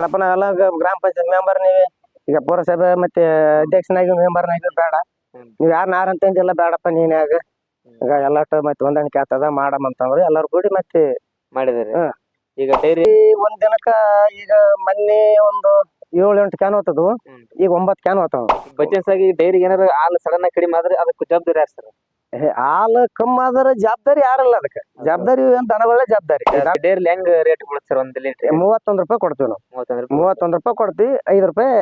ಬೇಡಪ್ಪ ನಾವೆಲ್ಲ ಗ್ರಾಮ ಪಂಚಾಯತ್ ಮೆಂಬರ್ ನೀವೇ. ಈಗ ಪುರಸಭೆ ಮತ್ತೆ ಅಧ್ಯಕ್ಷನಾಗಿ ಮೆಂಬರ್ನಾಗಿ ಬೇಡ. ನೀವ್ ಯಾರು ನಾರ್ ಅಂತಂದಿಲ್ಲ ಬೇಡಪ್ಪ ನೀನ್ ಯಾಗ ಈಗ ಎಲ್ಲಾಟ ಮತ್ತೆ ಹೊಂದಾಣಿಕೆ ಆಗ್ತದ ಮಾಡಮ್ ಅಂತಂದ್ರೆ ಎಲ್ಲಾರು ಕೂಡಿ ಮತ್ತೆ ಮಾಡಿದಾರೆ. ಹಾ. ಈಗ ಡೈರಿ ಒಂದ್ ದಿನಕ್ಕ ಈಗ ಮೊನ್ನೆ ಒಂದು ಏಳು ಎಂಟು ಕ್ಯಾನ್ ಹ್ಮ್. ಈಗ ಒಂಬತ್ತು ಕ್ಯಾನ್ ಹೋತಾವ. ಬಚನ್ಸ್ ಆಗಿ ಡೈರಿಗೆ ಏನಾರ ಹಾಲು ಸಡನ್ ಆಗಿ ಕಡಿಮೆ ಆದ್ರೆ ಅದಕ್ಕೆ ಜವಾಬ್ದಾರಿ ಯಾರು ಸರ್? ಹಾಲು ಕಮ್ಮ ಆದ್ರ ಜವಾಬ್ದಾರಿ ಯಾರಲ್ಲ ಅದಕ್ಕೆ. ಜವಾಬ್ದಾರಿ ಏನ್ ದನಗಳೇ ಜವಾಬ್ದಾರಿ. ಹೆಂಗ್ ರೇಟ್ ಕೊಡ್ತಾರ ಒಂದ್ ಲೀಟರ್ ಮೂವತ್ತೊಂದ್ ರೂಪಾಯಿ ಕೊಡ್ತೀವಿ ನಾವು. ಮೂವತ್ತೊಂದು ರೂಪಾಯಿ ಮೂವತ್ತೊಂದ್ ರೂಪಾಯಿ ಕೊಡ್ತೀವಿ ಐದ್ ರೂಪಾಯಿ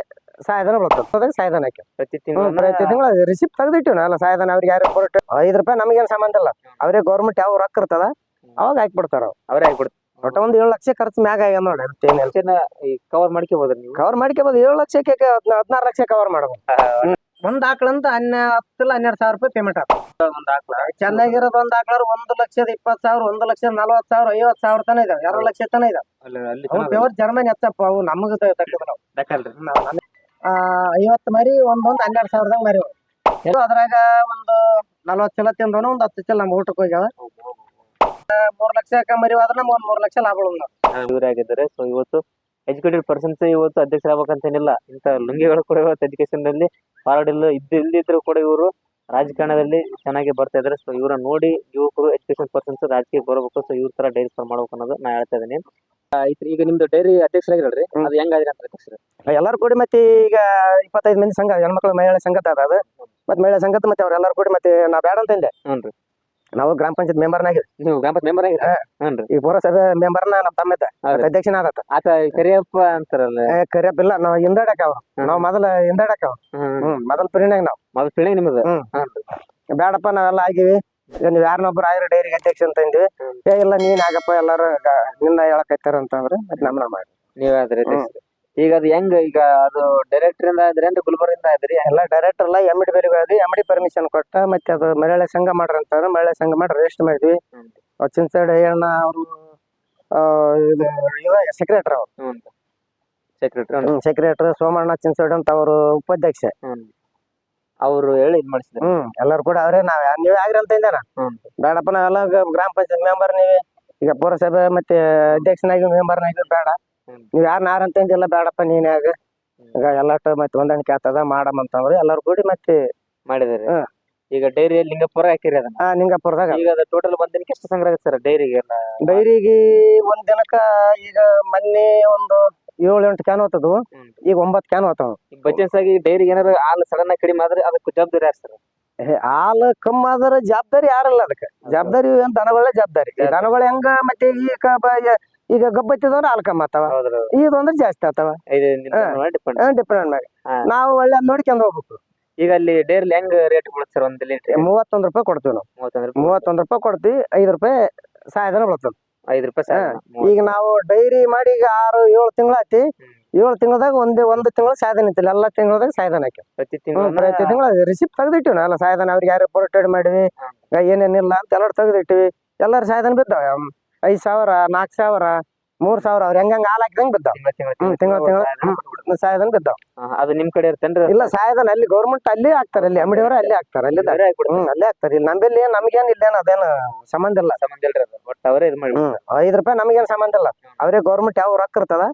ಸಾಯಧನ ಬರ್ತದೆ ಸಾಯದನ ಸಾಯಧನ ಹಾಕಿ ಪ್ರತಿ ತಿಂಗಳ ಪ್ರತಿ ತಿಂಗಳು ರಿಸಿಪ್ಟ್ ತೆಗೆದಿಟ್ಟಿವಿ ಅಲ್ಲ ಸಾಯಧನ ಅವ್ರಿಗೆ ಯಾರು ಕೊಟ್ಟು ಐದ್ ರೂಪಾಯಿ ನಮಗೇನ್ ಸಂಬಂಧ ಇಲ್ಲ. ಅವ್ರಿಗೆ ಗೌರ್ಮೆಂಟ್ ಯಾವ ರೊಕ್ಕ ಇರ್ತದ ಅವಾಗ ಹಾಕ್ಬಿಡ್ತಾರ ಅವ್ರೇ. ಹಾಕಿ ಬಿಡ್ತಾರೆ. ಒಟ್ಟ ಒಂದ್ ಏಳು ಲಕ್ಷ ಖರ್ಚು ಮ್ಯಾಗ ಆಗ್ಯದ ನೋಡಿ ಕವರ್ ಮಾಡ್ಕೋಬಹುದು ನೀವು? ಕವರ್ ಮಾಡ್ಕೋಬಹುದು ಏಳು ಲಕ್ಷಕ್ಕೆ ಹದಿನಾರು ಲಕ್ಷ ಕವರ್ ಮಾಡ್ಬೋದು. ಒಂದ್ ಆಕಳಂತ ಹನ್ನ ಹತ್ತಿಲ್ಲ ಹನ್ನೆರಡು ಸಾವಿರ ರೂಪಾಯಿ ಪೇಮೆಂಟ್ ಆಗ್ತದೆ ಒಂದ್ ಆಕ್ಳ? ಚೆನ್ನಾಗಿರೋದು ಒಂದ್ ಆಕಳ ಒಂದ್ ಲಕ್ಷದ ಇಪ್ಪತ್ ಸಾವಿರ ಒಂದ್ ಲಕ್ಷದ ನಲವತ್ ಸಾವಿರ ಐವತ್ತು ಸಾವಿರ ತನ ಇದಾವೆ. ಎರಡು ಲಕ್ಷ ತನ ಇದಾವೆ. ಅವು ಪ್ಯೂರ್ ಜರ್ಮನ್ ಎತ್ತಪ್ಪ ಅವು ನಮಗ ತಕ್ಕದ ಐವತ್ತು ಮರಿ ಒಂದೊಂದ್ ಹನ್ನೆರಡು ಸಾವಿರದಾಗ ಮರಿ ಏನೋ ಅದ್ರಾಗ ಒಂದು ನಲ್ವತ್ತು ಚಲ ತಿಂದವನು ಒಂದು ಹತ್ತು ಚಲ ನಮ್ಮ ಊಟಕ್ಕೆ ಹೋಗ್ಯಾವ. ಮೂರ್ ಲಕ್ಷ ಮರಿ ಹೋದ್ರೆ ನಮ್ಗೆ ಒಂದ್ ಮೂರ್ ಲಕ್ಷ ಲಾಭ ಉಳ್ದ ಇವರಾಗಿದ್ದಾರೆ ಸೊ ಇವತ್ತು ಎಜುಕೇಟೆಡ್ ಪರ್ಸನ್ಸ್ ಇವತ್ತು ಅಧ್ಯಕ್ಷರಾಗಬೇಕಂತೇನಿಲ್ಲ. ಇಂಥ ಲುಂಗಿಗಳು ಕೂಡ ಇವತ್ತು ಎಜುಕೇಶನ್ನಲ್ಲಿ ಫಾರ್ವರ್ಡ್ ಇಲ್ಲ ಇದ್ದು ಇಲ್ದಿದ್ರು ಕೂಡ ಇವರು ರಾಜಕಾರಣದಲ್ಲಿ ಚೆನ್ನಾಗಿ ಬರ್ತಾ ಇದ್ದಾರೆ ಸೊ ಇವರ ನೋಡಿ ಯುವಕರು ಎಜುಕೇಶನ್ ಪರ್ಸನ್ಸ್ ರಾಜಕೀಯ ಬರಬೇಕು. ಸೊ ಇವ್ರ ತರ ಡೈರಿ ಫಾರ್ಮ್ ಮಾಡ್ಬೇಕು ಅನ್ನೋದು ನಾ ಹೇಳ್ತಾ ಇದೀನಿ ಈಗ ನಿಮ್ದು ಡೈರಿ ಅಧ್ಯಕ್ಷರಾಗಿರಲ್ರಿ. ಅದು ಹೆಂಗಾದ್ರಿ ಅಂತ ಅಧ್ಯಕ್ಷರು? ಎಲ್ಲರೂ ಕೂಡಿ ಮತ್ತೆ ಈಗ ಇಪ್ಪತ್ತೈದು ಮಂದಿ ಸಂಘ ಹೆಣ್ಮಕ್ಳು ಮಹಿಳಾ ಸಂಘ ಅದ. ಅದು ಮತ್ತೆ ಮಹಿಳಾ ಸಂಘದ ಮತ್ತೆ ಅವ್ರೆಲ್ಲರೂ ಕೂಡಿ ಮತ್ತೆ ನಾ ಬೇಡ ಅಂತಂದೆ ಹ್ಞೂ ನಾವು ಗ್ರಾಮ ಪಂಚಾಯತ್ ಮೆಂಬರ್ನಾಗಿ ನೀವು ಗ್ರಾಮ ಪಂಚಾಯತ್ ಮೆಂಬರ್ ಆಗಿರ ಹ್ಞೂ ಈ ಪುರಸಭೆ ಮೆಂಬರ್ನ ನಮ್ಮ ತಮ್ಮ ಇದ್ದ. ಹೌದ್ರಿ. ಅಧ್ಯಕ್ಷನ ಆದತ್ತ ಆತ ಕರಿಯಪ್ಪ ಅಂತಾರಲ್ಲ. ಕರಿಯಪ್ಪ ಇಲ್ಲ ನಾವು ಹಿಂದಾಡಕ ಅವ್ರು ನಾವು ಮೊದಲ ಹಿಂದಾಡಕ ಅವ್ರು ಹ್ಮ್ ಹ್ಮ್. ಮೊದಲ ಪಿರಿನಾಗ ನಾವು. ಮೊದಲ ಪೀಳಿಗೆ ನಿಮ್ಮದು ಹ್ಮ್. ಬೇಡಪ್ಪ ನಾವೆಲ್ಲ ಆಗಿವಿ. ಈಗ ನೀವು ಯಾರನ್ನೊಬ್ರು ಆಗಿರೋ ಡೈರಿಗೆ ಅಧ್ಯಕ್ಷ ಅಂತ ಅಂದ್ವಿ. ಏ ಇಲ್ಲ ನೀನ್ ಆಗಪ್ಪ ಎಲ್ಲಾರು ನಿನ್ನ ಹೇಳಕ್ ಐತಾರ ಅಂತಂದ್ರೆ ನಮ್ನ ಮಾಡಿ. ನೀವಾದ್ರಿ ಅಧ್ಯಕ್ಷರು ಈಗ ಅದು ಹೆಂಗ್ ಈಗ ಅದು ಡೈರೆಕ್ಟರ್ ಇಂದ ಆದ್ರಿ ಗುಲ್ಬರ್ಗ ಗುಲ್ಬರ್ಗಿಂದ ಇದ್ರಿ? ಎಲ್ಲ ಡೈರೆಕ್ಟರ್ ಅಲ್ಲ ಎಂ ಡಿ ಬೇರೆ ಹೋದ್ವಿ ಎಂ ಡಿ ಪರ್ಮಿಷನ್ ಕೊಟ್ಟ ಮತ್ತೆ ಅದು ಮಹಿಳೆ ಸಂಘ ಮಾಡ್ರಿ ಅಂತ ಮಹಿಳೆ ಸಂಘ ಮಾಡಿ ರಿಜಿಸ್ಟರ್ ಮಾಡಿದ್ವಿ. ಚಿನ್ ಸೈಡ್ ಏನ ಅವರು ಇದು ಸೆಕ್ರೆಟರಿ ಅವರು. ಸೆಕ್ರೆಟರಿ ಸೆಕ್ರೆಟರಿ ಸೋಮಣ್ಣ ಚಿನ್ಸೋಡ್ ಅಂತ ಅವರು ಉಪಾಧ್ಯಕ್ಷ. ಅವರು ಹೇಳಿ ಇದ್ ಮಾಡಿಸಿದ್ರು ಹ್ಮ್ ಎಲ್ಲರೂ ಕೂಡ ಅವರೇ ನಾವ್ ನೀವೇ ಆಗ್ರಿ ಅಂತ ಇದ್ದಾರ. ಬೇಡಪ್ಪ ನಾವೆಲ್ಲ ಗ್ರಾಮ ಪಂಚಾಯತ್ ಮೆಂಬರ್ ನೀವೇ. ಈಗ ಪುರಸಭೆ ಮತ್ತೆ ಅಧ್ಯಕ್ಷನಾಗಿ ಮೆಂಬರ್ನಾಗಿ ಬೇಡ. ನೀವ್ ಯಾರು ನಾರ್ ಅಂತಂದಿಲ್ಲ ಬೇಡಪ್ಪ ನೀನ್ ಯಾಗ ಈಗ ಎಲ್ಲಾಟ ಮತ್ತೆ ಹೊಂದಾಣಿಕೆ ಆಗ್ತದ ಮಾಡಮ್ ಅಂತಂದ್ರೆ ಎಲ್ಲಾರು ಕೂಡಿ ಮತ್ತೆ ಮಾಡಿದಿರಿ. ಈಗ ಡೈರಿ ಲಿಂಗಪುರ ಹಾಕಿರಿ ಅದನ್ನ. ಆ ನಿಂಗಪುರದಾಗ ಈಗ ಅದು ಟೋಟಲ್ ಒಂದ್ ದಿನಕ್ಕೆ ಎಷ್ಟು ಸಂಗ್ರಹ ಆಗುತ್ತೆ ಸರ್ ಡೈರಿಗೆ ಡೈರಿಗೆ ಒಂದ್ ದಿನಕ್ಕ ಈಗ ಮೊನ್ನೆ ಒಂದು ಏಳು ಎಂಟು ಕ್ಯಾನ್ ಹ್ಮ್. ಈಗ ಒಂಬತ್ ಕ್ಯಾನ್ ಈಗ ಬಚನ್ಸ್ ಆಗಿ ಡೈರಿಗೆ ಏನಾರ ಹಾಲು ಸಡನ್ ಆಗಿ ಕಡಿಮೆ ಆದ್ರೆ ಅದಕ್ಕೆ ಜವಾಬ್ದಾರಿ ಯಾರು ಸರ್? ಹಾಲು ಕಮ್ಮಿ ಆದ್ರ ಜವಾಬ್ದಾರಿ ಯಾರಲ್ಲ ಅದಕ್ಕೆ. ಜವಾಬ್ದಾರಿ ಏನ್ ದನಗಳೇ ಜವಾಬ್ದಾರಿ. ದನಗಳ ದನಗಳು ಹೆಂಗ ಮತ್ತೆ ಈಗ ಬ- ಈಗ ಗಬ್ಬತ್ತಿದವ್ರ ಆಲ್ಕಮ್ ಆತವ. ಇದು ಅಂದ್ರೆ ಜಾಸ್ತಿ ಆತಾವ. ಡಿಪೆಂಡ್ ಮ್ಯಾಗ ನಾವು ಒಳ್ಳೆ ನೋಡ್ಕೊಂಡ್ ಹೋಗ್ಬೇಕು. ಈಗ ಅಲ್ಲಿ ಡೈರಿ ಹೆಂಗ್ ರೇಟ್ ಬೀಳುತ್ತೆ ಸರ್ ಒಂದ್ ಲೀಟರ್ ಮೂವತ್ತೊಂದ್ ರೂಪಾಯಿ ಕೊಡ್ತೀವಿ ನಾವು. ಮೂವತ್ತೊಂದು ರೂಪಾಯಿ ಕೊಡ್ತೀವಿ ಐದ್ ರೂಪಾಯಿ ಸಹಾಯಧನ ಬೀಳ್ತದ. ಐದ್ ರೂಪಾಯಿ ಈಗ ನಾವು ಡೈರಿ ಮಾಡಿ ಈಗ ಆರು ಏಳು ತಿಂಗಳ ಆತಿ. ಏಳು ತಿಂಗಳದಾಗ ಒಂದೇ ಒಂದು ತಿಂಗಳ ಸಾಯಧನ ಇತ್ತಿಲ್ಲ ಎಲ್ಲಾ ತಿಂಗಳದಾಗ ಸಾಯಧನ ಹಾಕಿ. ಪ್ರತಿ ತಿಂಗಳು ರಿಸಿಪ್ಟ್ ತೆಗ್ದಿಟ್ಟಿವಿ ಎಲ್ಲ ಸಾಯಧನ ಅವ್ರಿಗೆ ಯಾರು ಪೊರಟೇಡ್ ಮಾಡಿವಿ ಏನೇನಿಲ್ಲ ಅಂತ ಎಲ್ಲರೂ ತೆಗೆದಿಟ್ಟಿವಿ. ಎಲ್ಲರೂ ಸಾಯಧನ ಬಿದ್ದಾವ. ಐದ್ ಸಾವಿರ ನಾಲ್ಕ್ ಸಾವಿರ ಮೂರ್ ಸಾವಿರ ಅವ್ರ ಹೆಂಗ ಹಾಲ್ ಹಾಕಿದಂಗ್ ಬಿದ್ದಾವ್. ತಿಂಗಳ ಹ್ಮ್, ತಿಂಗಳ ತಿಂಗಳ ಸಾಯಧನ ಬಿದ್ದಾವ. ಅದು ನಿಮ್ ಕಡೆ ಇರ್ತೇನ್ರಿ? ಇಲ್ಲ ಸಾಯದನ್ ಅಲ್ಲಿ ಗೌರ್ಮೆಂಟ್ ಅಲ್ಲಿ ಹಾಕ್ತಾರ ಅಲ್ಲಿ ಅಂಗಡಿಯವರು ಅಲ್ಲಿ ಹಾಕ್ತಾರ ಅಲ್ಲಿ ಹ್ಮ್ ಅಲ್ಲೇ ಹಾಕ್ತಾರ. ಇಲ್ಲಿ ನಮ್ಮಲ್ಲಿ ಏನ್ ನಮ್ಗೇನ್ ಇಲ್ಲೇನು ಅದೇನು ಸಂಬಂಧ ಇಲ್ಲ. ಸಂಬಂಧ ಇಲ್ರಿ ಅದು. ಒಟ್ಟು ಅವರೇ ಇದು ಮಾಡಿ ಹ್ಮ್ ಐದ್ ರೂಪಾಯಿ ನಮಗೇನ್ ಸಂಬಂಧ ಇಲ್ಲ. ಅವರೇ ಗೌರ್ಮೆಂಟ್ ಯಾವ ರೊಕ್ಕ ಇರ್ತದ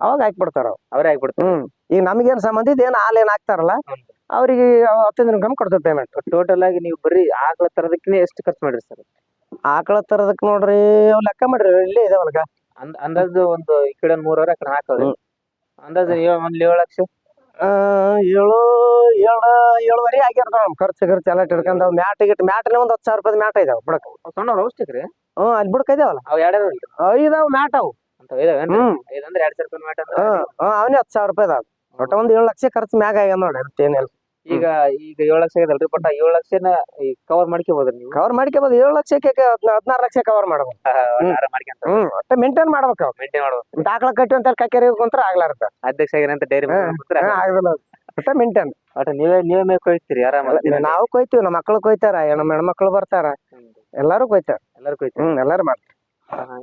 ಅವಾಗ ಹಾಕ್ಬಿಡ್ತಾರ ಅವ್ರೇ. ಅವರೇ ಹಾಕ್ಬಿಡ್ತಾರೆ. ಹ್ಮ್ ಈಗ ನಮ್ಗೇನ್ ಸಂಬಂಧ ಇದೇನು ಹಾಲ್ ಏನ್ ಹಾಕ್ತಾರಲ್ಲ. ಅವ್ರಿಗೆ ಹತ್ತು ದಿನ ಕಮ್ಮಿ ಕೊಡ್ತೇವೆ ಪೇಮೆಂಟ್ ಟೋಟಲ್ ಆಗಿ ನೀವು ಬರೀ ಆಕಳ ತರದಕ್ಕೆ ಎಷ್ಟು ಖರ್ಚು ಮಾಡಿರಿ ಸರ್ ಆಕಳ ತರದಕ್ ನೋಡ್ರಿ ಅವ್ ಲೆಕ್ಕ ಮಾಡ್ರಿ ಇಲ್ಲೇ ಇದಾವಲ್ಗ ಅಂದ ಅಂದಾಜು ಒಂದು ಈ ಕಡೆ ಒಂದು ಮೂರುವರೆ ಆ ಕಡೆ ಹಾಕವ್ರಿ. ಅಂದಾಜು ಏಳ್- ಒಂದ್ ಏಳು ಲಕ್ಷ? ಆ, ಏಳು ಏಳು ಏಳುವರೆ ಆಗಿರ್ತಾವ ನಮ್ಮ ಖರ್ಚು ಖರ್ಚು ಎಲ್ಲ ಇಟ್ಕೊಂಡ್ ಮ್ಯಾಟ್ ಗಿಟ್ ಮ್ಯಾಟ್ನೇ ಒಂದ್ ಹತ್ತು ಸಾವಿರ ರೂಪಾಯಿ ಮ್ಯಾಟ್ ಇದಾವ ಬುಡಕ್. ಸಣ್ಣ ರೀ ಹ್ಮ್ ಅಲ್ಲಿ ಬುಡಕ್ ಇದಾವಲ್ಲ. ಅವ್ ಎರಡ್ ಇದಾವೆ ಮ್ಯಾಟ್ ಅವು. ಅಂತ ಐದ್ ಅಂದ್ರೆ ಎರಡ್ ಸಾವಿರ ರೂಪಾಯಿ ಮ್ಯಾಟ್ ಅಂದ್ರೆ ಅವನೇ ಹತ್ತು ಸಾವಿರ ರೂಪಾಯಿ ಇದಾವ ಒಟ್ಟ ಒಂದು ಏಳು ಲಕ್ಷ ಖರ್ಚು ಮ್ಯಾಗ ಆಗ್ಯಾನ ನೋಡಿ ಮತ್ತೇನಿಲ್ಲ ಈಗ ಈಗ ಏಳು ಲಕ್ಷ ಇದಲ್ರಿ ಬಟ್ ಏಳು ಲಕ್ಷನ ಈ ಕವರ್ ಮಾಡ್ಕೋಬೋದ್ರಿ ನೀವು? ಕವರ್ ಮಾಡ್ಕೋಬೋದು ಏಳು ಲಕ್ಷಕ್ಕೆ ಹದಿನಾರು ಲಕ್ಷ ಕವರ್ ಮಾಡ್ಬೇಕು ಹ್ಮ್. ಮಾಡ್ಕೊಂತ ಒಟ್ಟ ಮೇಂಟೈನ್ ಮಾಡ್ಬೇಕು. ಮೇಂಟೈನ್ ಮಾಡ್ಬೋದು. ದಾಖಲ ಕಟ್ಟಿ ಅಂತ ಕಕ್ಕೇರಿ ಕುಂತ್ರ ಆಗ್ಲಾರ್ದ. ಅಧ್ಯಕ್ಷ ಏನಂತ ಡೈರಿ. ಆಗಲ್ಲ ಒಟ್ಟ ಮೇಂಟೈನ್ ಒಟ್ಟ ನೀವೇ ನೀವೇ ಮೇಲೆ ಕೊಯ್ತೀರಿ ಆರಾಮ ನಾವು ಕೊಯ್ತೀವಿ ನಮ್ಮ ಮಕ್ಕಳು ಕೊಯ್ತಾರ ನಮ್ಮ ಹೆಣ್ಮಕ್ಳು ಬರ್ತಾರ. ಎಲ್ಲಾರು ಕೊಯ್ತಾರ. ಎಲ್ಲಾರು ಕೊಯ್ತಾರ. ಹ್ಮ್ ಎಲ್ಲಾರು ಮಾಡ್ತಾರ.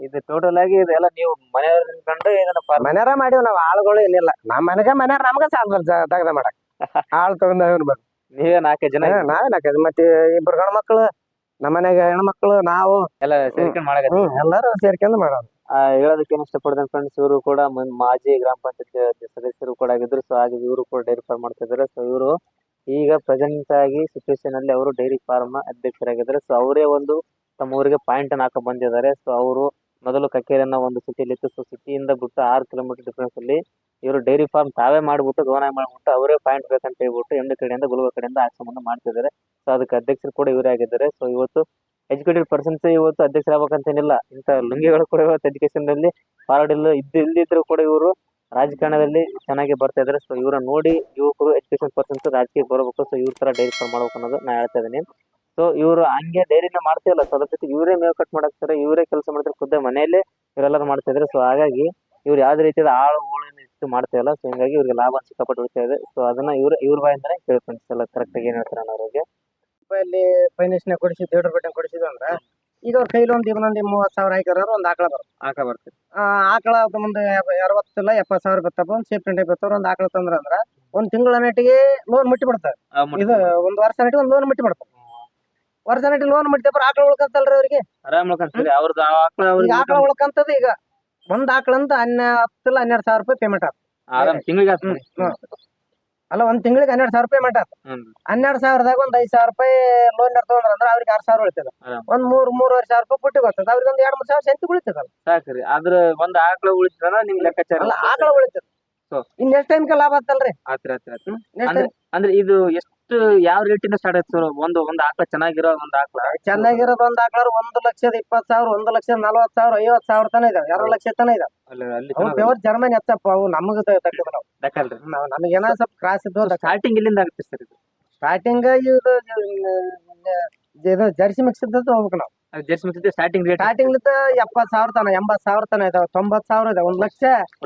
ಇದು ಟೋಟಲ್ ಆಗಿ ಇದೆಲ್ಲ ನೀವು ಮನೆಯವ್ರ ಕಂಡು ಏನಪ್ಪ ಮನ್ಯಾರ ಮಾಡಿವ್ ನಾವ್ ಆಳುಗಳು ಏನಿಲ್ಲ. ನಮ್ಮ ಮನೆಗೆ ಮನೆಯವ್ರ ನಮ್ಗೆ ಸಾಲ ದಗದ ಮಾಡಕ್. ಆಳ್ ತಗೊಂಡ್ ಬರ್ತೀವಿ ನೀವೇ ನಾಲ್ಕೈದು ಜನ ನಾವೇ ನಾಕೈದು ಮತ್ತೆ ಇಬ್ರು ಗಂಡ ಮಕ್ಳು ನಮ್ಮ ಮನ್ಯಾಗ ಹೆಣ್ಮಕ್ಳು ನಾವು. ಎಲ್ಲ ಸೇರ್ಕೊಂಡು ಹ್ಮ್ ಎಲ್ಲಾರು ಸೇರ್ಕೊಂಡ್ ಮಾಡೋದು. ಆ, ಹೇಳೋದಕ್ಕೆ ಏನ್ ಇಷ್ಟಪಡ್ತೇನೆ ಫ್ರೆಂಡ್ಸ್ ಇವರು ಕೂಡ ಮುನ್- ಮಾಜಿ ಗ್ರಾಮ ಪಂಚಾಯತ್ ಸದಸ್ಯರು ಕೂಡ ಆಗಿದ್ರು. ಸೊ ಹಾಗೆ ಇವರು ಕೂಡ ಡೈರಿ ಫಾರ್ಮ್ ಮಾಡ್ತಾ ಇದ್ದಾರೆ ಸೊ ಇವರು ಈಗ ಪ್ರೆಸೆಂಟ್ ಆಗಿ ಸಿಚುವೇಶನ್ ಅಲ್ಲಿ ಅವರು ಡೈರಿ ಫಾರ್ಮ್ ಅಧ್ಯಕ್ಷರಾಗಿದ್ದಾರೆ. ಸೊ ಅವರೇ ಒಂದು ತಮ್ಮ ಊರಿಗೆ ಪಾಯಿಂಟ್ ಅನ್ನ ಹಾಕ ಬಂದಿದ್ದಾರೆ. ಸೊ ಅವರು ಮೊದಲು ಕಕ್ಕೇರಿ ಅನ್ನೋ ಒಂದು ಸಿಟಿಯಲ್ಲಿ ಇತ್ತು ಸೊ ಸಿಟಿಯಿಂದ ಬಿಟ್ಟು ಆರು ಕಿಲೋಮೀಟರ್ ಡಿಫ್ರೆನ್ಸ್ ಅಲ್ಲಿ ಇವರು ಡೈರಿ ಫಾರ್ಮ್ ತಾವೇ ಮಾಡ್ಬಿಟ್ಟು ಗೋನಾಗಿ ಮಾಡ್ಬಿಟ್ಟು ಅವರೇ ಪಾಯಿಂಟ್ ಬೇಕಂತ ಹೇಳ್ಬಿಟ್ಟು ಎಂಡು ಕಡೆಯಿಂದ ಗುಲ್ಬರ್ಗ ಕಡೆಯಿಂದ ಮಾಡ್ತಾ ಮಾಡ್ತಿದ್ದಾರೆ. ಸೊ ಅದಕ್ಕೆ ಅಧ್ಯಕ್ಷರು ಕೂಡ ಇವರೇ ಆಗಿದ್ದಾರೆ. ಸೊ ಇವತ್ತು ಎಜುಕೇಟೆಡ್ ಪರ್ಸನ್ಸ್ ಇವತ್ತು ಅಧ್ಯಕ್ಷರಾಗಬೇಕಂತೇನಿಲ್ಲ. ಇಂಥ ಲುಂಗಿಗಳು ಕೂಡ ಇವತ್ತು ಎಜುಕೇಶನ್ನಲ್ಲಿ ಫಾರ್ವರ್ಡ್ ಇಲ್ಲ, ಇದ್ದು ಇಲ್ಲಿದ್ರು ಕೂಡ ಇವರು ರಾಜಕಾರಣದಲ್ಲಿ ಚೆನ್ನಾಗಿ ಬರ್ತಾ ಇದ್ದಾರೆ. ಸೊ ಇವರ ನೋಡಿ ಯುವಕರು ಎಜುಕೇಶನ್ ಪರ್ಸನ್ಸ್ ರಾಜಕೀಯ ಬರಬೇಕು. ಸೊ ಇವ್ರ ತರ ಡೈರಿ ಫಾರ್ಮ್ ಮಾಡ್ಬೇಕು ಅನ್ನೋದು ನಾನು ಹೇಳ್ತಾ ಇದ್ದೀನಿ. ಸೊ ಇವರು ಹಂಗೆ ಡೈರಿನ ಮಾಡ್ತಿಲ್ಲ ಸೊ ಅದ್ರ ಜೊತೆ ಇವರೇ ಮೇವು ಕಟ್ ಮಾಡಾಕ್ತಾರೆ ಇವರೇ ಕೆಲಸ ಮಾಡ್ತಾರೆ. ಖುದ್ದ ಮನೆಯಲ್ಲೇ ಇವರೆಲ್ಲರೂ ಮಾಡ್ತಾ ಇದ್ದಾರೆ. ಸೊ ಹಾಗಾಗಿ ಇವ್ರು ಯಾವ್ದೇ ರೀತಿಯಾದ ಆಳು ಊಳಿನ ಇಷ್ಟು ಮಾಡ್ತಾ ಇಲ್ಲ. ಸೊ ಹಿಂಗಾಗಿ ಇವ್ರಿಗೆ ಲಾಭ ಸಿಕ್ಕಾಪಟ್ಟು ಉಳಿತಾ ಇದೆ. ಸೊ ಅದನ್ನ ಇವ್ರ ಇವ್ರ ಬಾಯಿಂದಾನೆ ಕೇಳ್ಕೊಂಡು ಎಲ್ಲ ಕರೆಕ್ಟ್ ಆಗಿ ಏನ್ ಹೇಳ್ತಾರೆ ಅನ್ನೋರಿಗೆ ಅಲ್ಲಿ ಫೈನಾನ್ಸ್ನಾಗ ಕೊಡಿಸಿ ದೇಡ್ರ ಬೆಟ್ಟೆ ಕೊಡಿಸಿದ್ವಿ ಅಂದ್ರ ಈಗ ಅವ್ರ ಕೈಲಿ ಒಂದು ಇನ್ನೊಂದು ಮೂವತ್ತು ಸಾವಿರ ಹಾಕಿರೋರು ಒಂದು ಆಕಳ ಬರುತ್ತೆ ಆಕಳ ಬರ್ತದೆ. ಆ ಆಕಳ ಮುಂದೆ ಅರವತ್ತಿಲ್ಲ ಎಪ್ಪತ್ತು ಸಾವಿರ ಬರ್ತಪ್ಪ ಒಂದು ಸೇಫ್ಟಿ ಟೆಂಟ್ ಬರ್ತಾವ ಒಂದು ಆಕಳ ತಂದ್ರ ಅಂದ್ರ ಒಂದ್ ತಿಂಗಳ ನೆಟ್ಟಿಗೆ ಲೋನ್ ಮುಟ್ಟಿ ಬಿಡ್ತಾರೆ. ಇದು ಒಂದು ವರ್ಷ ನೆಟ್ಟಿಗೆ ಒಂದು ಲೋನ್ ಮುಟ್ಟಿ ಬಿಡ್ತಾರೆ. ವರ್ಷ ನೆಟ್ಟಿಗೆ ಲೋನ್ ಮುಟ್ಟಿದಪ್ಪ ಆಕಳ ಉಳ್ಕಂತಲ್ರಿ ಅವ್ರಿಗೆ. ಆರಾಮ್ ಅವ್ರದ್ದು ಆಕಳ ಅವ್ರಿಗೆ ಆಕಳ ಉಳ್ಕಂತದ ಈಗ ಒಂದ್ ಆಕಳಂತ ಹನ್ನೆ ಹತ್ತಿಲ್ಲ ಹನ್ನೆರಡು ಸಾವಿರ ರೂಪಾಯಿ ಪೇಮೆಂಟ್ ಆತ. ಆರಾಮ್ ತಿಂಗಳಿಗೆ ಆಗ್ತದೆ. ಅಲ್ಲ ಒಂದ್ ತಿಂಗಳಿಗೆ ಹನ್ನೆರಡು ಸಾವಿರ ರೂಪಾಯಿ ಪೇಮೆಂಟ್ ಹನ್ನೆರಡ್ ಸಾವಿರದಾಗ ಒಂದ್ ಐದ್ ಸಾವಿರ ರೂಪಾಯಿ ಲೋನ್ ತಗೊಂಡ್ರ ಅಂದ್ರೆ ಅವ್ರಿಗೆ ಆರ್ ಸಾವಿರ ಉಳಿತದ. ಒಂದ್ ಮೂರ್ ಮೂರುವರೆ ಸಾವಿರ ರೂಪಾಯಿ ಪುಟ್ಟಿ ಗೊತ್ತದ. ಅವ್ರಿಗೆ ಒಂದ್ ಎರಡ್ ಮೂರ್ ಸಾವಿರ ಸೆಂತಿ ಉಳಿತದಲ್ಲ ಸಾಕ್ರಿ. ಆದ್ರ ಒಂದ್ ಆಕಳ ಉಳಿತದ ನಿಮ್ ಲೆಕ್ಕಾಚಾರ ಅಲ್ಲ ಆಕಳ ಉಳಿತದ. ಇನ್ ನೆಕ್ಸ್ಟ್ ಟೈಮ್ ಲಾಭ ಆತಲ್ರಿ? ಆತ್ರಿ ಆತ್ರಿ ಅಂದ್ರೆ ಅಂದ್ರೆ ಇದು ಎಷ್ಟು ಯಾವ ರೇಟಿಂದ ಸ್ಟಾರ್ಟ್ ಆಯ್ತು ಸರ್ ಒಂದು ಒಂದ್ ಆಕಳ ಚೆನ್ನಾಗಿರೋ ಒಂದ್ ಆಕಳ ಚೆನ್ನಾಗಿರೋದು ಒಂದ್ ಆಕಳ ಒಂದು ಲಕ್ಷದ ಇಪ್ಪತ್ ಸಾವಿರ ಒಂದು ಲಕ್ಷದ ನಲವತ್ ಸಾವಿರ ಐವತ್ ಸಾವಿರ ತನ ಇದಾವೆ ಎರಡು ಲಕ್ಷ ತನ ಇದಾವೆ ಅವು ಪ್ಯೂರ್ ಜರ್ಮನ್ ಎತ್ತಪ್ಪ ಅವು ನಮಗ ತಕ್ಕದ ನಾವು ಲೆಕ್ಕಲ್ರಿ ನಮಗೇನ ಸ್ವಲ್ಪ ಕ್ರಾಸ್ ಇದ್ದು ಸ್ಟಾರ್ಟಿಂಗ್ ಇಲ್ಲಿಂದ ಆಗುತ್ತೆ ಸರ್ ಇದು ಸ್ಟಾರ್ಟಿಂಗ್ ಇದು ಇದು ಜರ್ಸಿ ಮಿಕ್ಸ್ ಇದ್ದದ್ದು ಹೋಗ್ಬೇಕು ನಾವು ಜರ್ಸಿ ಸ್ಟಾರ್ಟಿಂಗ್ ರೇಟ್ ಸ್ಟಾರ್ಟಿಂಗ್ ಎಪ್ಪತ್ ಸಾವಿರ ತನ ಎಂಬತ್ ಸಾವಿರ ತನ ಇದಾವ ತೊಂಬತ್ ಸಾವಿರ ಇದೆ ಒಂದ್ ಲಕ್ಷ.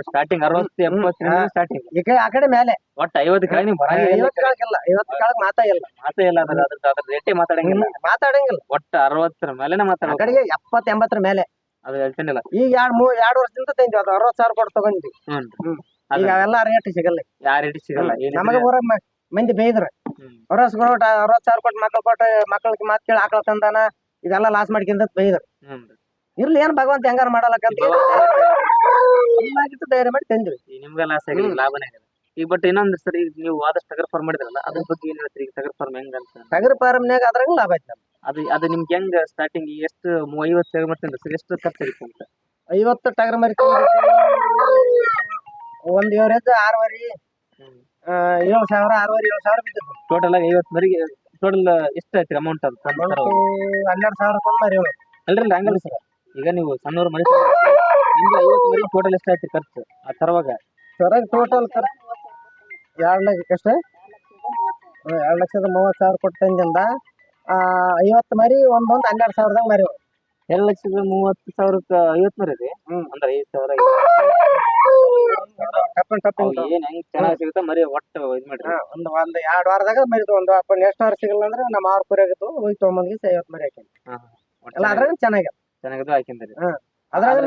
ಸ್ಟಾರ್ಟಿಂಗ್ ಅರವತ್ತು ಎಂಬತ್ತು. ಸ್ಟಾರ್ಟಿಂಗ್ ಈಗ ಆ ಕಡೆ ಮೇಲೆ. ಒಟ್ಟು ಐವತ್ತು ಕೆಳಗೆ ನೀವು ಬರಂಗಿಲ್ಲ. ಐವತ್ತು ಕೆಳಗಿಲ್ಲ ಐವತ್ತು ಕೆಳಗ್ ಮಾತಾ ಇಲ್ಲ. ಮಾತೇ ಇಲ್ಲ ಅದ್ರ ಅದ್ರ ಅದ್ರ ರೇಟೇ ಮಾತಾಡಂಗಿಲ್ಲ. ಮಾತಾಡಂಗಿಲ್ಲ. ಒಟ್ಟು ಅರವತ್ತರ ಮೇಲೆನೆ ಮಾತಾಡ ಕಡೆಗೆ ಎಪ್ಪತ್ ಎಂಬತ್ತರ ಮೇಲೆ. ಅದು ಹೇಳ್ತೇನಿಲ್ಲ ಈಗ ಎರಡ್ ಮೂರ್ ಎರಡ್ ವರ್ಷದಿಂದ ತಂದ್ವಿ ಅದು ಅರವತ್ ಸಾವಿರ ಕೊಟ್ಟು ತಗೊಂಡ್ವಿ ಹ್ಮ್. ಈಗ ಅವೆಲ್ಲ ರೇಟ್ ಸಿಗಲ್ಲ. ಯಾವ ರೇಟ್ ಸಿಗಲ್ಲ ನಮಗೆ ಊರಾಗ ಮಂದಿ ಬೇಯ್ದ್ರ. ಅರವತ್ ಕೊಟ್ಟು ಅರವತ್ ಸಾವಿರ ಕೊಟ್ಟು ಮಕ್ಳು ಕೊಟ್ಟು ಮಕ್ಕಳಿಗೆ ಮಾತು ಕೇಳಿ ಆಕಳ ತಂದಾನ. ಇದೆಲ್ಲ ಲಾಸ್ ಮಾಡ್ಕೊಂತ ಬೈದ್ರು. ಇರ್ಲಿ ಏನ್ ಭಗವಂತ ಹೆಂಗಾರ ಮಾಡಲಕ್ಕಂತ ಧೈರ್ಯ ಮಾಡಿ ತಂದ್ವಿ. ನಿಮ್ಗೆ ಲಾಸ್ ಆಗಿ. ಲಾಭನೇ ಆಗಿಲ್ಲ ಈಗ ಬಟ್ ಇನ್ನೊಂದು ಸರಿ ಈಗ ನೀವು ಆದಷ್ಟು ಟಗರ್ ಫಾರ್ಮ್ ಮಾಡಿದ್ರಲ್ಲ ಅದ್ರ ಬಗ್ಗೆ ಏನ್ ಹೇಳ್ತೀರಿ? ಈಗ ಟಗರ್ ಫಾರ್ಮ್ ಹೆಂಗ್ ಅಂತ. ಟಗರ್ ಫಾರ್ಮ್ನ್ಯಾಗ ಅದ್ರಾಗ ಲಾಭ ಐತಿ ನಮ್ಗೆ. ಅದು ಅದು ನಿಮ್ಗೆ ಹೆಂಗ್ ಸ್ಟಾರ್ಟಿಂಗ್ ಎಷ್ಟು ಐವತ್ತು ಟಗರ್ ಮಾಡ್ತೀನಿ ಸರ್? ಎಷ್ಟು ಖರ್ಚಾಗಿತ್ತು ಅಂತ? ಐವತ್ತು ಟಗರ್ ಮರಿ ಒಂದ್ ಎವರೇಜ್ ಆರವರಿ ಏಳು ಸಾವಿರ ಆರವರೆ ಏಳು ಸಾವಿರ ಬಿದ್ದಿತ್ತು ಟೋಟಲ್ ಆಗಿ ಐವತ್ತು ಮರಿಗೆ ಟೋಟಲ್ ಎಷ್ಟು ಐತ್ರಿ ಅಮೌಂಟ್ ಅದು? ಹನ್ನೆರಡು ಸಾವಿರ ರೂಪಾಯಿ ಅಲ್ರಿ. ಅಲ್ರಿ ಹಂಗಲ್ಲ ಸರ್ ಈಗ ನೀವು ಸಣ್ಣವ್ರ ಮನೆ ನಿಮ್ಗೆ ಐವತ್ತು ಮರಿ ಟೋಟಲ್ ಎಷ್ಟು ಆಯ್ತು ಖರ್ಚು ಆ ತರವಾಗ? ಹೊರಗೆ ಟೋಟಲ್ ಎರಡು ಲಕ್ಷ ಎಷ್ಟು ಎರಡು ಲಕ್ಷದ ಮೂವತ್ತು ಸಾವಿರ ಕೊಟ್ಟು ತಂದಿಂದ ಐವತ್ತು ಮರಿ ಒಂದೊಂದು ಹನ್ನೆರಡು ಸಾವಿರದಾಗ ಮರಿ. ಎರಡು ಲಕ್ಷದ ಮೂವತ್ತು ಸಾವಿರಕ್ಕೆ ಐವತ್ತು ಮರಿ ರೀ ಹ್ಞೂ ಅಂದ್ರೆ ಐದು ಸಾವಿರ ಏನ್ ಹೆಂಗ್ ಚನ್ನಾಗಿ ಸಿಗುತ್ತೆ ಮರಿ ಒಟ್ಟು ಇದು ಮಾಡ್ರಿ. ಒಂದ್ ಒಂದು ಎರಡು ವಾರದಾಗ ಮರಿ ಒಂದು ನೆಕ್ಸ್ಟ್ ವಾರ ಸಿಗಲ್ಲ ಅಂದ್ರೆ ನಮ್ಮ ಆರು ಕುರಿ ಆಗಿತ್ತು ಹೋಗಿ ಮರಿ ಹಾಕಿ ಒಟ್ಟು ಎಲ್ಲ ಅದ್ರಾಗ ಚೆನ್ನಾಗಿ ಚೆನ್ನಾಗಿದ್ದು ಹಾಕಿಂದ್ರಿ ಅದ್ರಾಗ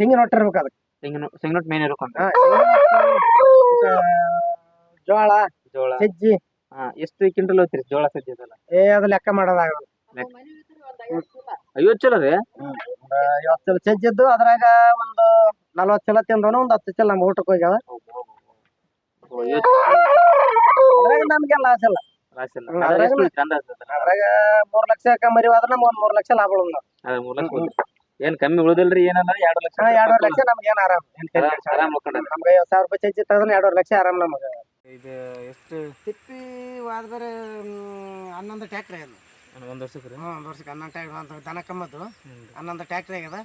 ತೆಂಗಿನ ಹೊಟ್ಟೆ ಇರ್ಬೇಕು ಅದಕ್ಕೆ. ಮೇನ್ ಹಾ, ಜೋಳ ಜೋಳ. ಸಜ್ಜಿ. ಹಾ ಎಷ್ಟು ಕ್ವಿಂಟಲ್ ಹೋಗ್ತೀರಿ ಜೋಳ ಸಜ್ಜಿ ಅದೆಲ್ಲ? ಏ ಅದು ಲೆಕ್ಕ ಮಾಡೋದಾಗ ಐವತ್ತು ಚಲೋ ರೀ ಐವತ್ತು ಚೀಲ ಚಜ್ಜಿದ್ದು ಅದ್ರಾಗ ಒಂದು ನಲ್ವತ್ತು ಚಲ ತಿಂದವನು ಒಂದು ಹತ್ತು ಚೀಲ ನಮ್ಮ ಊಟಕ್ಕೆ ಹೋಗ್ಯಾವ. ಅದ್ರಾಗ ನಮ್ಗೆ ಲಾಸ್ ಇಲ್ಲ. ಅದ್ರಾಗ? ಮೂರ್ ಲಕ್ಷ ಮರಿ ಹೋದ್ರೆ ನಮ್ಗೆ ಒಂದ್ ಮೂರ್ ಲಕ್ಷ ಲಾಭ ಉಳಿದ ಮೂರ್ ಲಕ್ಷ. ಏನ್ ಕಮ್ಮಿ ಉಳಿದಿಲ್ರಿ ಏನಲ್ಲ ಎರಡು ಲಕ್ಷ ಎರಡೂವರೆ ಲಕ್ಷ ನಮ್ಗೆ ಏನ್ ಆರಾಮ್. ಆರಾಮ್- ನಮ್ಗೆ ಐವತ್ತು ಸಾವಿರ ರೂಪಾಯಿ ಚಜ್ಜಿ ತಗೊಂಡ್ರೆ ಎರಡೂವರೆ ಲಕ್ಷ ಆರಾಮ್ ನಮಗೆ. ಇದು ಎಷ್ಟು? ತಿಪ್ಪಿ ಆದ್ಮೇಲೆ ಹನ್ನೊಂದು ಟ್ಯಾಕ್ಟ್ರಿ ಅದು ಒಂದ್ ವರ್ಷಕ್ಕೆ ರೀ ಹ್ಞೂ ಒಂದು ವರ್ಷಕ್ಕೆ ಹನ್ನೊಂದು ಟ್ಯಾಕ್ಟ್ರಿ ಅಂತ ದನ ಕಮ್ಮತ್ತು. ಹನ್ನೊಂದು ಟ್ಯಾಕ್ಟ್ರಿ ಆಗ್ಯದ.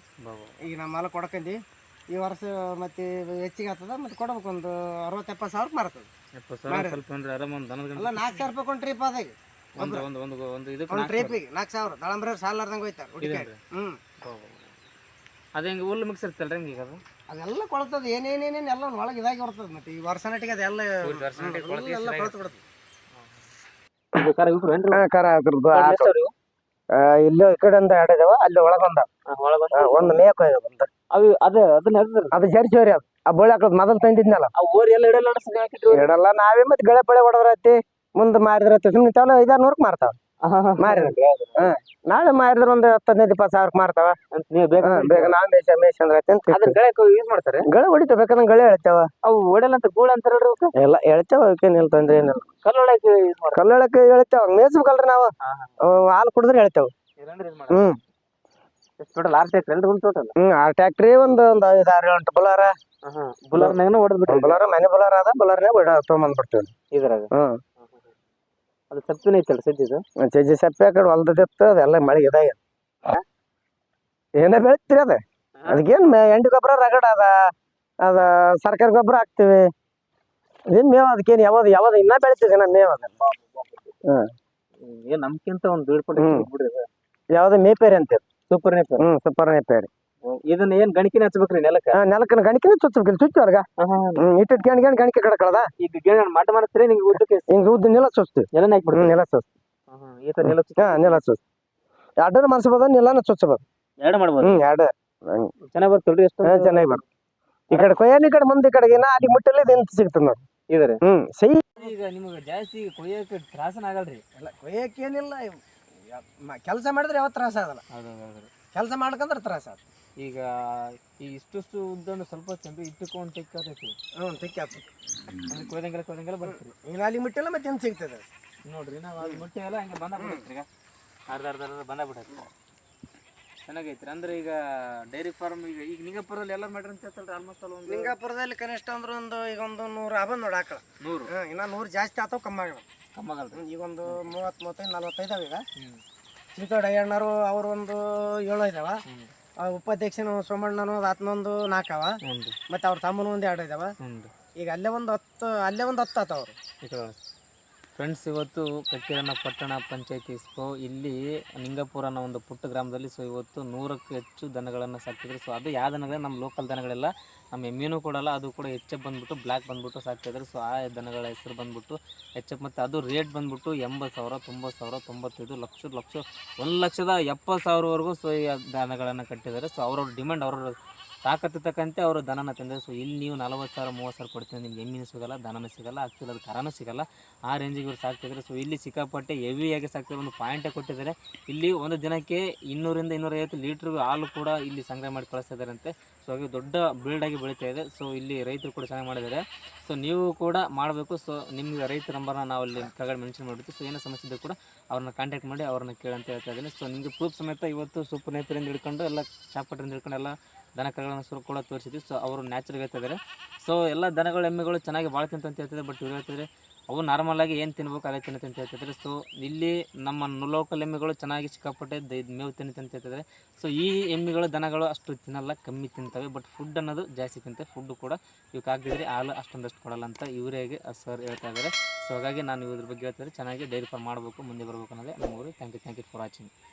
ಈಗ ನಮ್ಮ ಹೊಲ ಕೊಡಕಂದಿ. ಈ ವರ್ಷ ಮತ್ತೆ ಹೆಚ್ಚಿಗೆ ಆಗ್ತದ ಮತ್ತೆ ಕೊಡ್ಬೇಕು ಒಂದು ಅರವತ್ತು ಎಪ್ಪತ್ತು ಸಾವಿರಕ್ಕೆ ಮಾರ್ತದೆ ಎಪ್ಪತ್ತು ಸಾವಿರ ಸ್ವಲ್ಪ ಅಂದ್ರೆ ಆರಾಮ್ ಒಂದು ದನದ ಅಲ್ಲ ನಾಲ್ಕು ಸಾವಿರ ರೂಪಾಯಿ ಕೊಂಡು ಟ್ರಿಪ್ ಅದಾಗ ಒಂದು ಒಂದು ಒಂದು ಒಂದು ಇದಕ್ಕೆ ಒಂದು. ಟ್ರಿಪಿಗೆ ನಾಲ್ಕು ಸಾವಿರ. ದಳಂಬ್ರ ಸಾಲಾರ್ದಂಗೆ ಹೋಯ್ತಾರೆ ಇದೇನ್ರಿ? ಹ್ಞೂ ಅದ ಹೆಂಗೆ ಹುಲ್ಲು ಮಿಕ್ಸ್ ಹೆಂಗೆ ಈಗ ಅದು? ಅದೆಲ್ಲ ಕೊಳ್ತದ ಏನೇನೇನೇನು ಎಲ್ಲ ಒಳಗೆ ಇದಾಗಿ ಬರ್ತದೆ ಮತ್ತೆ. ಈ ವರ್ಷ ನಟಿಗೆ ಅದೆಲ್ಲ ಎಲ್ಲ ಕೊಳ್ತು ಬಿಡುತ್ತೆ ಇದು ಕರ ಇಬ್ರು ಏನ್ರಿ? ಕರ ಅದ್ರದ್ದು ಅವ್ರ್ ಇಲ್ಲಿ ಈ ಕಡೆ ಒಂದು ಎರಡು ಇದಾವ ಅಲ್ಲಿ ಒಳಗೊಂದ ಒಂದು ಮೇಕ ಒಂದು ಅವು ಅದೇ ಅದನ್ನ ಅದು ಜರ್ಸಿವ್ರಿ ಅದು ಆ ಬೋಳಿ ಹಾಕೋದು ಮೊದಲು ತಂದಿದ್ನಲ್ಲ. ಆ ಓರಿ ಎಲ್ಲ ಇಡಲ್ಲ ಇಡಲ್ಲ ನಾವೇ ಮತ್ತೆ ಗಳೆ ಪಳೆ ಹೊಡೆದ್ರತಿ ಮುಂದೆ ಮಾರಿದ್ರ ಸುಮ್ಮನೆ ತಾವಲ್ಲ ಐದಾರು ನೂರಕ್ಕೆ ಮಾರ್ತಾವ. ಮಾರಿದ್ರಿ ನಾಳೆ ಮಾರಿದ್ರೆ ಒಂದ್ ಹತ್ತು ಹದಿನೈದು ಇಪ್ಪತ್ತು ಸಾವಿರಕ್ಕೆ ಮಾರ್ತಾವ. ಅಂತ ನೀವು ಬೇಗ ಬೇಗ ನಾನ್ ಮೇಷ ಮೇಷ ಅಂದ್ರೆ ಐತೆ ಅಂತ ಅದ್ರ ಗಳೆ ಯೂಸ್ ಮಾಡ್ತಾರೆ? ಗಳೆ ಹೊಡಿತಾವ ಬೇಕಾದ್ರೆ ಗಳೆ ಹೇಳ್ತೇವ ಅವು ಓಡಲ್ಲ ಅಂತ ಗೂಳ ಅಂತಾರ ಅವಕ್ಕೆ ಎಲ್ಲ ಹೇಳ್ತೇವ ಅವಕ್ಕೇನಿಲ್ಲ ತೊಂದ್ರೆ ಏನಿಲ್ಲ. ಕಲ್ಲೊಳಕ್ಕೆ ಯೂಸ್ ಮಾಡ್ತಾರೆ. ಕಲ್ಲೊಳಕ್ಕೆ ಹೇಳ್ತೇವ ಮೇಯ್ಸ್ಬೇಕಲ್ರಿ ನಾವು. ಹಾಲು ಕುಡಿದ್ರೆ ಹೇಳ್ತೇವ ಹ್ಮ್. ಟೋಟಲ್ ಆರ್ ಟೈಪ್ ಎಲ್ರು ಒಂದು ಟೋಟಲ್ ಹ್ಮ್ ಆ ಟ್ಯಾಕ್ಟ್ರಿ ಒಂದು ಒಂದು ಐದು ಆರು ಎಂಟು ಬುಲಾರ. ಬುಲಾರ ಮನೆ ಬುಲಾರ ಅದ ಬುಲಾರ್ನೇ ಬಿಡ ತೊಗೊಂಬಂದ್ಬಿಡ್ತೀವಿ ಇದ್ರಾಗ. ಹ್ಮ್. ಅದು ಸಪ್ಪಿನ ಐತಲ್ಲ ಸಜ್ಜಿದು? ಚಜ್ಜಿ ಸಪ್ಪೆ ಆ ಕಡೆ ಹೊಲ್ದದಿತ್ತು ಅದೆಲ್ಲ ಮಳೆ ಇದಾಗ ಏನೇ ಬೆಳಿತೀರಿ ಅದ? ಅದಕ್ಕೇನ್ ಎಂಡಿ ಗೊಬ್ಬರ ರಗಡ ಅದ ಅದ ಸರ್ಕಾರಿ ಗೊಬ್ಬರ ಹಾಕ್ತೀವಿ. ಇದೇನ್ ಮೇವು ಅದಕ್ಕೇನ್ ಯಾವ್ದು ಯಾವ್ದು ಇನ್ನ ಬೆಳಿತೀವಿ ನಾನು ಮೇವು ಅದ ಏನ್ ನಮ್ಕಿಂತ ಒಂದು ಬೀಳ್ಕೊಂಡು ಹ್ಮ್. ಬಿಡ್ರಿ ಯಾವ್ದು ಮೇಪೇರಿ ಅಂತೀವಿ ಸೂಪರ್ ನೇಪೇರಿ ಹ್ಮ್ ಸೂಪರ್ ಮೇಪೇರಿ. ಇದನ್ನ ಏನ್ ಗಣಿಕಿನ ಹಚ್ಬೇಕ್ರಿ ನೆಲಕ್ಕ? ನೆಲಕ್ಕನ ಗಣಕಿನ ಚುಚ್ಚಬೇಕು ಚುಚ್ಚು ಅವ್ರಗ. ಹ್ಮ್ ಗಣ ಗಣಿ ಗಣಿ ಗಣಿಕೆ ಕಡಕಳದ. ಈಗ ಗಿಡ ಮಟ್ಟ ಮಾಡ್ತೀರಿ ನಿಮ್ಗೆ ಉದ್ದಕ್ಕೆ ಹಿಂಗ್ ಉದ್ದ ನೆಲ ಚುಚ್ತೀವಿ. ನೆಲ ಹ್ಮ್ ಹಾಕ್ಬಿಡ್ತೀರಿ ನೆಲ ಚುಚ್ ಈ ತರ ನೆಲ ಹಾ ನೆಲ ಚುಚ್ ಎರಡನ್ನ ಮನ್ಸ್ಬೋದು ನೆಲನ ಚುಚ್ಚಬೋದು ಎರಡು ಮಾಡ್ಬೋದು? ಹ್ಮ್ ಎರಡು. ಚೆನ್ನಾಗ್ ಬರ್ತಲ್ರಿ ಎಷ್ಟು ಚೆನ್ನಾಗಿ ಬರ್ತದೆ. ಈ ಕಡೆ ಕೊಯ್ಯನ್ ಈ ಕಡೆ ಮುಂದೆ ಈ ಕಡೆಗೆ ಅಲ್ಲಿ ಮುಟ್ಟಲ್ಲಿ ನಿಂತು ಸಿಗ್ತದೆ ನೋಡಿ ಇದ್ರಿ? ಹ್ಮ್ ಸೈ ಈಗ ನಿಮ್ಗೆ ಜಾಸ್ತಿ ಕೊಯ್ಯಕ್ಕೆ ತ್ರಾಸನ ಆಗಲ್ರಿ. ಇಲ್ಲ ಕೊಯ್ಯಕ್ಕೇನಿಲ್ಲ ಕೆಲಸ ಮಾಡಿದ್ರೆ ಯಾವ ತ್ರಾಸ ಆಗಲ್ಲ. ಕೆಲಸ ಮಾಡ್ಕಂದ್ರೆ ತ್ರಾಸ ಆಗ ಈಗ ಈ ಇಷ್ಟು ಉದ್ದನ್ನು ಸ್ವಲ್ಪ ಚೆಂದ ಇಟ್ಟುಕೊಂಡು ತೆಕ್ಕಾತೈತಿ ಹ್ಞೂ ತಿಕ್ಕಾತು ಅಂದ್ರೆ ಕೊಯ್ದಂಗೆಲ್ಲ ಕೊಯ್ದಂಗೆಲ್ಲ ಬರ್ತೀರಿ. ಈಗ ಅಲ್ಲಿ ಮುಟ್ಟೆಲ್ಲ ಮತ್ತೆ ಹೆಂಗೆ ಸಿಗ್ತದೆ? ನೋಡ್ರಿ ನಾವು ಅದು ಮುಟ್ಟೆ ಎಲ್ಲ ಹಂಗೆ ಬಂದ ಬಿಡ್ತೀರಿ ಈಗ. ಅರ್ಧ ಅರ್ಧ ಅರ್ಧ ಬಂದ ಬಿಡುತ್ತೆ. ಚೆನ್ನಾಗೈತ್ರಿ. ಅಂದ್ರೆ ಈಗ ಡೈರಿ ಫಾರ್ಮ್ ಈಗ ಈಗ ನಿಂಗಾಪುರದಲ್ಲಿ ಎಲ್ಲ ಮಾಡ್ರಿ ಅಂತ ಹೇಳ್ತಾರೆ ಆಲ್ಮೋಸ್ಟ್ ಅಲ್ಲಿ ಒಂದು ಲಿಂಗಾಪುರದಲ್ಲಿ ಕನಿಷ್ಠ ಅಂದ್ರೆ ಒಂದು ಈಗ ಒಂದು ನೂರು ಆಬ ನೋಡಿ ಹಾಕಳ ನೂರು? ಹಾಂ ಇನ್ನ ನೂರು ಜಾಸ್ತಿ ಆತವ ಕಮ್ಮಿ ಆಗಲ್ಲ. ಕಮ್ಮಾಗಲ್ರಿ ಈಗ ಒಂದು ಮೂವತ್ತು ಮೂವತ್ತೈದು ನಲ್ವತ್ತೈದು ಅವ ಈಗ. ಚಿಂಚೋಡ ಅಯ್ಯಣ್ಣರು ಅವ್ರು ಒಂದು ಏಳು ಇದಾವ. ಆ ಉಪಾಧ್ಯಕ್ಷನು ಸೋಮಣ್ಣನು ಆತ್ನೊಂದು ನಾಲ್ಕವ ಮತ್ತೆ ಅವ್ರ ತಮ್ಮನ ಒಂದು ಎರಡು ಇದಾವ. ಈಗ ಅಲ್ಲೇ ಒಂದು ಹತ್ತು ಅಲ್ಲೇ ಒಂದು ಹತ್ತು ಆತವ್ರು ಅವರು. ಫ್ರೆಂಡ್ಸ್, ಇವತ್ತು ಕಟ್ಟಿರಣ ಪಟ್ಟಣ ಪಂಚಾಯತಿ ಸ್ಪೋ ಇಲ್ಲಿ ನಿಂಗಪುರ ಅನ್ನೋ ಒಂದು ಪುಟ್ಟ ಗ್ರಾಮದಲ್ಲಿ ಸೊ ಇವತ್ತು ನೂರಕ್ಕೂ ಹೆಚ್ಚು ದನಗಳನ್ನು ಸಾಕ್ತಿದ್ರು. ಸೊ ಅದು ಯಾವ ದನಗಳೇ, ನಮ್ಮ ಲೋಕಲ್ ದನಗಳೆಲ್ಲ, ನಮ್ಮ ಎಮ್ಮಿನೂ ಕೊಡಲ್ಲ, ಅದು ಕೂಡ ಎಚ್ ಎಫ್ ಬಂದ್ಬಿಟ್ಟು ಬ್ಲ್ಯಾಕ್ ಬಂದ್ಬಿಟ್ಟು ಸಾಕ್ತಿದ್ರು. ಸೊ ಆ ದನಗಳ ಹೆಸರು ಬಂದ್ಬಿಟ್ಟು ಎಚ್ ಎಫ್ ಮತ್ತು ಅದು ರೇಟ್ ಬಂದ್ಬಿಟ್ಟು ಎಂಬತ್ತು ಸಾವಿರ, ತೊಂಬತ್ತು ಸಾವಿರ, ತೊಂಬತ್ತೈದು ಲಕ್ಷ ಲಕ್ಷ, ಒಂದು ಲಕ್ಷದ ಎಪ್ಪತ್ತು ಸಾವಿರವರೆಗೂ ಸೊ ಈ ದನಗಳನ್ನು ಕಟ್ಟಿದ್ದಾರೆ. ಸೊ ಅವ್ರವ್ರ ಡಿಮ್ಯಾಂಡ್ ಅವ್ರವ್ರ ತಾಕತ್ತು ತಕ್ಕಂತೆ ಅವರು ದನನ ತಂದರೆ ಸೊ ಇಲ್ಲಿ ನೀವು ನಲವತ್ತು ಸಾವಿರ, ಮೂವತ್ತು ಸಾವಿರ ಕೊಡ್ತೀನಿ ನಿಮ್ಗೆ ಎಮ್ಮಿನೂ ಸಿಗಲ್ಲ ದನನೂ ಸಿಗಲ್ಲ ಆ್ಯಕ್ಚುಲಿ ಅದು ಕರನೂ ಸಿಗಲ್ಲ. ಆ ರೇಂಜಿಗೆ ಇವರು ಸಾಕ್ತಿದ್ರೆ ಸೊ ಇಲ್ಲಿ ಸಿಕ್ಕಾಪಟ್ಟೆ ಹೆವಿಯಾಗಿ ಸಾಕ್ತಿದ್ದಾರೆ ಒಂದು ಪಾಯಿಂಟೇ ಕೊಟ್ಟಿದ್ದಾರೆ. ಇಲ್ಲಿ ಒಂದು ದಿನಕ್ಕೆ ಇನ್ನೂರಿಂದ ಇನ್ನೂರೈವತ್ತು ಲೀಟ್ರ್ ಹಾಲು ಕೂಡ ಇಲ್ಲಿ ಸಂಗ್ರಹ ಮಾಡಿ ಕಳಿಸ್ತಿದ್ದಾರಂತೆ ಸೊ ಹಾಗೆ ದೊಡ್ಡ ಬಿಲ್ಡಾಗಿ ಬೆಳೀತಾ ಇದೆ. ಸೊ ಇಲ್ಲಿ ರೈತರು ಕೂಡ ಚೆನ್ನಾಗಿ ಮಾಡಿದ್ದಾರೆ. ಸೊ ನೀವು ಕೂಡ ಮಾಡಬೇಕು. ಸೊ ನಿಮ್ಗೆ ರೈತ ನಂಬರ್ನ ನಾವು ಅಲ್ಲಿ ಕೆಳಗಡೆ ಮೆನ್ಷನ್ ಮಾಡಿರ್ತೀವಿ ಸೊ ಏನೋ ಸಮಸ್ಯೆ ಇದ್ದರೂ ಕೂಡ ಅವ್ರನ್ನ ಕಾಂಟ್ಯಾಕ್ಟ್ ಮಾಡಿ ಅವ್ರನ್ನ ಕೇಳಂತ ಹೇಳ್ತಾ ಇದ್ದೀನಿ. ಸೊ ನಿಮಗೆ ಪ್ರೂಫ್ ಸಮೇತ ಇವತ್ತು ಸೂಪರ್ ನೇಪರಿಂದ ಹಿಡ್ಕೊಂಡು ಎಲ್ಲ ಚಾಪಟ್ರಿಂದ ಹಿಡ್ಕೊಂಡು ಎಲ್ಲ ದನ ಕರುಗಳನ್ನು ಸುರು ಕೂಡ ತೋರಿಸಿದ್ವಿ. ಸೊ ಅವರು ನ್ಯಾಚುರಲ್ ಹೇಳ್ತಿದ್ದಾರೆ ಸೊ ಎಲ್ಲ ದನಗಳು, ಎಮ್ಮೆಗಳು ಚೆನ್ನಾಗಿ ಭಾಳ ಅಂತ ಹೇಳ್ತಿದ್ದಾರೆ ಬಟ್ ಇವ್ರು ಹೇಳ್ತಿದ್ರೆ, ಅವು ನಾರ್ಮಲ್ ಆಗಿ ಏನು ತಿನ್ಬೇಕು ಅದೇ ತಿನ್ನುತ್ತೆ ಅಂತ ಹೇಳ್ತಿದ್ದಾರೆ ಸೊ ಇಲ್ಲಿ ನಮ್ಮ ಲೋಕಲ್ ಎಮ್ಮೆಗಳು ಚೆನ್ನಾಗಿ ಸಿಕ್ಕಾಪಟ್ಟೆ ಮೇವು ತಿನ್ನುತ್ತೆ ಅಂತ ಹೇಳ್ತಿದ್ದಾರೆ ಸೊ ಈ ಎಮ್ಮೆಗಳು, ದನಗಳು ಅಷ್ಟು ತಿನ್ನಲ್ಲ, ಕಮ್ಮಿ ತಿಂತವೆ ಬಟ್ ಫುಡ್ ಅನ್ನೋದು ಜಾಸ್ತಿ ತಿಂತವೆ. ಫುಡ್ ಕೂಡ ಇವಕ್ಕೆ ಹಾಕಿದ್ರೆ ಹಾಲು ಅಷ್ಟೊಂದಷ್ಟು ಕೊಡಲ್ಲ ಅಂತ ಇವರೇಗೆ ಸರ್ ಹೇಳ್ತಾ ಇದ್ದಾರೆ ಸೊ ಹಾಗಾಗಿ ನಾನು ಇವ್ರ ಬಗ್ಗೆ ಹೇಳ್ತಿದ್ರೆ, ಚೆನ್ನಾಗಿ ಡೈರಿ ಫಾರ್ಮ್ ಮಾಡಬೇಕು, ಮುಂದೆ ಬರಬೇಕು ಅನ್ನೋದೇ ಊರು. Thank you thank you for watching